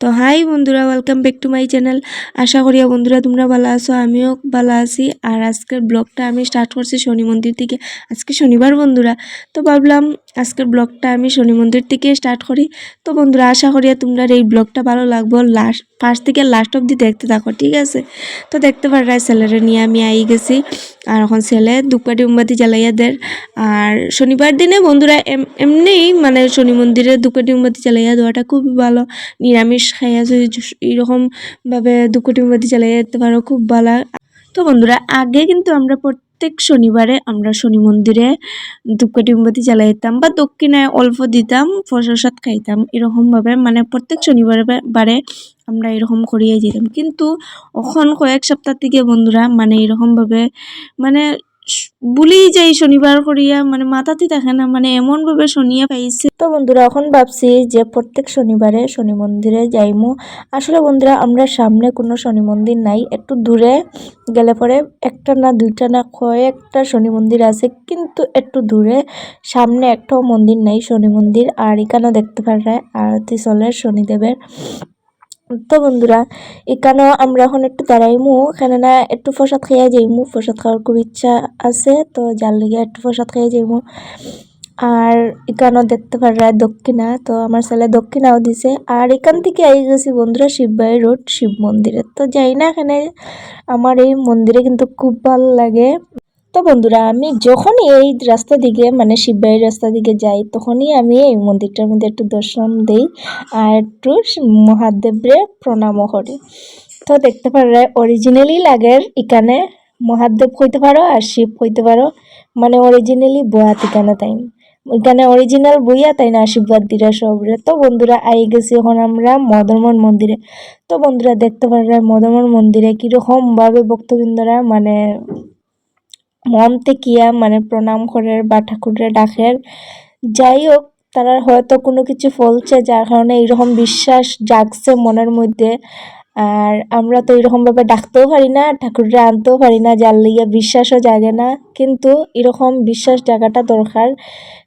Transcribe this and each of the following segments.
তো হাই বন্ধুরা welcome back to my channel আশা করি বন্ধুরা তোমরা ভালো আছো, আমিও ভালো আছি। আর আজকের ব্লগটা আমি স্টার্ট করছি শনি মন্দির থেকে, আজকে শনিবার বন্ধুরা। তো ভাবলাম আজকের ব্লগটা আমি শনি মন্দির থেকে স্টার্ট করি। তো বন্ধুরা, আশা করি তোমরা এই ব্লগটা ভালো লাগবো। লাস্ট ফার্স্ট থেকে লাস্ট অবধি দেখতে থাকো, ঠিক আছে? তো দেখতে পারা ছেলেরে নিয়ে আমি আই গেছি। আর এখন ছেলে ধূপকাঠি উম্বাতি জ্বালাইয়া দেয় আর শনিবার দিনে বন্ধুরা, এম- এমনিই মানে শনি মন্দিরে ধূপকাঠি উম্বাতি জ্বালাইয়া দেওয়াটা খুবই ভালো। নিরামিষ খাইয়া যদি এরকম ভাবে ধূপকাঠি উম্বাতি জ্বালাইয়া দিতে পারো, খুব ভালো। তো বন্ধুরা, আগে কিন্তু আমরা প্রত্যেক শনিবারে আমরা শনি মন্দিরে ধূপকাঠি মোমবাতি জ্বালাইতাম বা দক্ষিণায় অল্প দিতাম, প্রসাদ খাইতাম। এরকমভাবে মানে প্রত্যেক শনিবারে বারে আমরা এরকম করিয়ে যেতাম কিন্তু এখন কয়েক সপ্তাহ থেকে বন্ধুরা মানে এরকমভাবে মানে ভুলেই যাই শনিবার করিয়া মানে মাথাতে থাকে না মানে এমন ভাবে শনিয়া পাইছে। তো বন্ধুরা, এখন ভাবছি যে প্রত্যেক শনিবারে শনি মন্দিরে যাইমু। আসলে বন্ধুরা, আমরা সামনে কোনো শনি মন্দির নাই, একটু দূরে গেলে পরে একটা না দুইটা না কয়েকটা শনি মন্দির আছে, কিন্তু একটু দূরে সামনে একটাও মন্দির নাই শনি মন্দির, আর এখানেও দেখতে পারে আরতি চলে শনিদেবের। তো বন্ধুরা, এখানেও আমরা এখন একটু দাঁড়াইমু। কেননা একটু প্রসাদ খাইয়া যাইমু। প্রসাদ খাওয়ার খুব ইচ্ছা আছে, তো যার লেগে একটু প্রসাদ খাইয়া যাইমু। আর এখানেও দেখতে পারা দক্ষিণা, তো আমার ছেলে দক্ষিণাও দিছে। আর এখান থেকে আই গেছি বন্ধুরা শিববাই রোড, শিব মন্দিরে। তো যাই না এখানে আমার এই মন্দিরে কিন্তু খুব ভালো লাগে। তো বন্ধুরা, আমি যখনই এই রাস্তা দিকে মানে শিববাড়ির রাস্তা দিকে যাই, তখনই আমি এই মন্দিরটার মধ্যে একটু দর্শন দিই আর একটু মহাদেবরে প্রণামও করি। তো দেখতে পারে অরিজিনালি লাগের এখানে মহাদেব কইতে পারো আর শিব কইতে পারো মানে অরিজিনালি বোয়াত এখানে তাই এখানে অরিজিনাল বইয়া তাই না, আশীর্বাদ দিরা সবরে। তো বন্ধুরা, আই গেছি এখন আমরা মদনমোহন মন্দিরে। তো বন্ধুরা, দেখতে পারে, মদনমোহন মন্দিরে কীরকম ভাবে ভক্তবৃন্দরা মানে মন থেকিয়া মানে প্রণাম করে বা ঠাকুরের ডাকের। যাই হোক তারা হয়তো কোনো কিছু ফলছে যার কারণে এইরকম বিশ্বাস জাগছে মনের মধ্যে। আর আমরা তো এরকমভাবে ডাকতেও পারি না, ঠাকুররা আনতেও পারি না, যার লিগে বিশ্বাসও জাগে না। কিন্তু এরকম বিশ্বাস জাগাটা দরকার,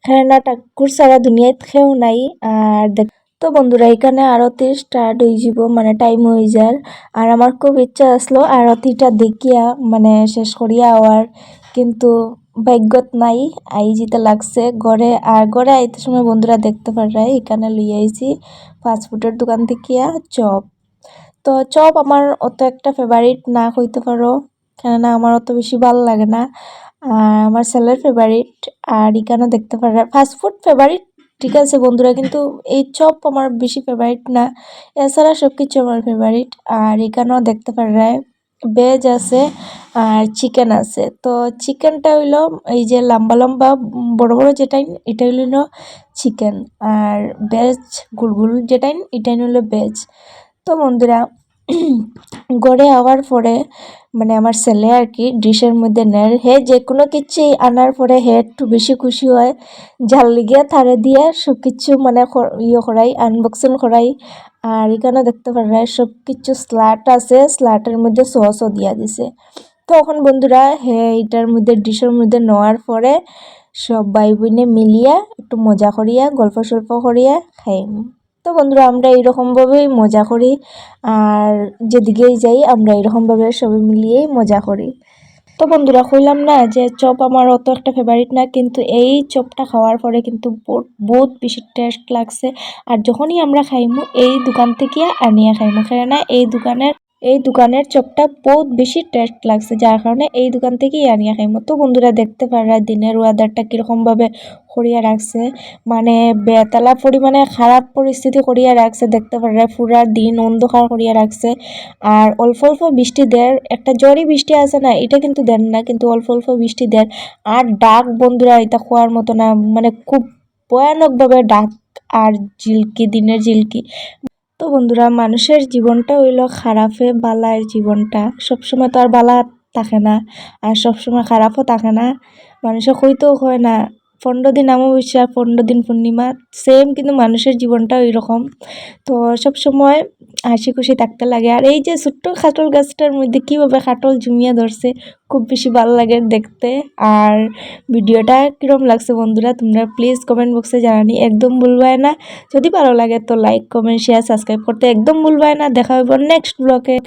কেননা ঠাকুর ছাড়া দুনিয়ায় কেউ নাই। আর দেখ, তো বন্ধুরা, এখানে আরতি স্টার্ট হয়ে যাব মানে টাইম হয়ে যায় আর আমার খুব ইচ্ছা আসলো আরতিটা দেখিয়া মানে শেষ করিয়া আওয়ার। কিন্তু ভাগ্যত নাই, আই যেতে লাগছে। গড়ে আর গড়ে আইতে সময় বন্ধুরা দেখতে পারে এখানে লই আইছি। ফাস্টফুডের দোকান থেকে চপ। তো চপ আমার অত একটা ফেভারিট না হইতে পারো, কেননা আমার অত বেশি ভালো লাগে না। আর আমার ছেলের ফেভারিট আর এখানে দেখতে পারে ফাস্টফুড ফেভারিট ঠিক আছে বন্ধুরা, কিন্তু এই চপ আমার বেশি ফেভারিট না। এছাড়া সব কিছু আমার ফেভারিট আর এখানেও দেখতে পারে ভেজ আছে আর চিকেন আছে। তো চিকেনটা হইল এই যে লম্বা লম্বা, বড় বড় যেটাই এটা হইল চিকেন আর ভেজ গুল গুল যেটাই, এটাই হইল ভেজ তো বন্ধুরা গড়ে আওয়ার পরে মানে আমার ছেলে আর কি, ডিশের মধ্যে নেয় হে যে কোনো কিছুই আনার পরে হে একটু বেশি খুশি হয়। ঝাল লিগিয়া থারে দিয়ে সব কিছু মানে ইয়ে করাই আনবক্সিং করাই। আর এখানে দেখতে পারে সব কিছু স্লাট আছে, স্লাটের মধ্যে সসও দিয়া দিছে। তখন বন্ধুরা, হে এটার মধ্যে, ডিশের মধ্যে নেওয়ার পরে সব ভাই বোনে মিলিয়া একটু মজা করিয়া গল্প সল্প করিয়া খাইম। তো বন্ধুরা, আমরা এইরকমভাবেই মজা করি। আর যেদিকেই যাই, আমরা এইরকমভাবে সবাই মিলিয়েই মজা করি। তো বন্ধুরা, কইলাম না যে চপ আমার অত একটা ফেভারিট না, কিন্তু এই চপটা খাওয়ার পরে কিন্তু বহুত- বেশি টেস্ট লাগছে। আর যখনই আমরা খাইমু, এই দোকান থেকে আনিয়া খাইমু। কেননা এই দোকানের এই দোকানের চপটা বহুত বেশি টেস্ট লাগছে যার কারণে এই দোকান থেকেই আনিয়া খাইমু তো বন্ধুরা দেখতে পারা দিনের ওয়েদারটা কীরকমভাবে করিয়া রাখছে মানে বেতলা পরিমাণে খারাপ পরিস্থিতি করিয়া রাখছে দেখতে পারা পুরা দিন অন্ধকার করিয়া রাখছে আর অল্প অল্প বৃষ্টি দেয় একটা জরি বৃষ্টি আছে না, এটা কিন্তু দেন না, কিন্তু অল্প অল্প বৃষ্টি দেন আর ডাক বন্ধুরা এটা খোয়ার মতো না মানে খুব ভয়ানকভাবে ডাক আর ঝিলকি দিনের ঝিলকি তো বন্ধুরা, মানুষের জীবনটা হইল খারাপে বালায় জীবনটা। সবসময় তো আর বালা থাকে না, আর সবসময় খারাপও থাকে না। মানুষের কইতেও হয় না। পনেরো দিন অমাবস্যা পনেরো দিন পূর্ণিমা সেম কিন্তু মানুষের জীবনটাও এরকম তো সবসময় হাসি খুশি থাকতে লাগে। আর এই যে ছোট্ট খাটল গাছটার মধ্যে কীভাবে খাটল জমিয়া ধরছে, খুব বেশি ভালো লাগে দেখতে। আর ভিডিওটা কীরকম লাগছে বন্ধুরা, তোমরা প্লিজ কমেন্ট বক্সে জানানি। একদম ভুলবায় না। যদি ভালো লাগে তো লাইক কমেন্ট শেয়ার সাবস্ক্রাইব করতে একদম ভুলবায় না। দেখা হবে নেক্সট ব্লগে